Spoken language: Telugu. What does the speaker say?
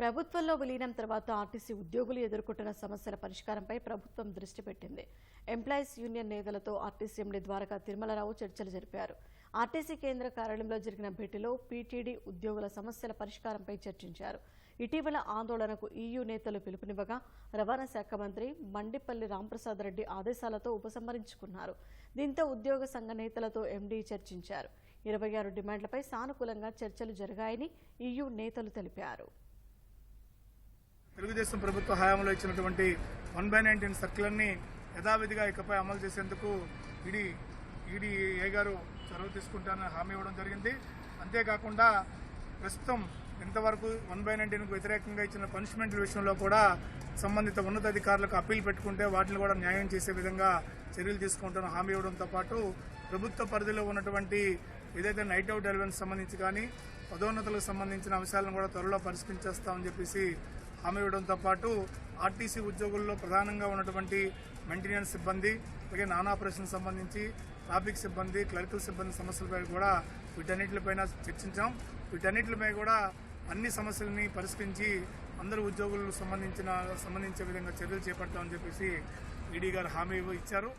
ప్రభుత్వంలో విలీనం తర్వాత ఆర్టీసీ ఉద్యోగులు ఎదుర్కొంటున్న సమస్యల పరిష్కారంపై ప్రభుత్వం దృష్టి పెట్టింది. ఎంప్లాయీస్ యూనియన్ నేతలతో ఆర్టీసీ ఎండీ ద్వారకా తిరుమలరావు చర్చలు జరిపారు. ఆర్టీసీ కేంద్ర కార్యాలయంలో జరిగిన భేటీలో పీటీడీ ఉద్యోగుల సమస్యల పరిష్కారంపై చర్చించారు. ఇటీవల ఆందోళనకు ఈయూ నేతలు పిలుపునివ్వగా రవాణా శాఖ మంత్రి మండిపల్లి రాంప్రసాద్ రెడ్డి ఆదేశాలతో ఉపసంహరించుకున్నారు. దీంతో ఉద్యోగ సంఘ నేతలతో ఎండీ చర్చించారు. ఇరవై ఆరు డిమాండ్లపై సానుకూలంగా చర్చలు జరిగాయని ఈయూ నేతలు తెలిపారు. తెలుగుదేశం ప్రభుత్వ హయాంలో ఇచ్చినటువంటి వన్ బై నైన్టీన్ సర్కిల్ని యథావిధిగా ఇకపై అమలు చేసేందుకు ఈడీ ఈడీ ఏ గారు చొరవ తీసుకుంటానని హామీ ఇవ్వడం జరిగింది. అంతేకాకుండా ప్రస్తుతం ఇంతవరకు వన్ బై నైన్టీన్కు వ్యతిరేకంగా ఇచ్చిన పనిష్మెంట్ల విషయంలో కూడా సంబంధిత ఉన్నతాధికారులకు అప్పీల్ పెట్టుకుంటే వాటిని కూడా న్యాయం చేసే విధంగా చర్యలు తీసుకుంటాను హామీ ఇవ్వడంతో పాటు ప్రభుత్వ పరిధిలో ఉన్నటువంటి ఏదైతే నైట్ అవుట్ ఎలవెన్స్ సంబంధించి కానీ పదోన్నతులకు సంబంధించిన అంశాలను కూడా త్వరలో పరిష్కరించేస్తామని చెప్పేసి హామీ ఇవ్వడంతో పాటు ఆర్టీసీ ఉద్యోగుల్లో ప్రధానంగా ఉన్నటువంటి మెయింటెనెన్స్ సిబ్బంది అలాగే నాన్ ఆపరేషన్ సంబంధించి ట్రాఫిక్ సిబ్బంది క్లరికల్ సిబ్బంది సమస్యలపై కూడా వీటన్నిటిపైన చర్చించాం. వీటన్నిటిపై కూడా అన్ని సమస్యలని పరిష్కరించి అందరు ఉద్యోగులకు సంబంధించిన సంబంధించే విధంగా చర్యలు చేపడతామని చెప్పేసి ఈడీ గారు హామీ ఇచ్చారు.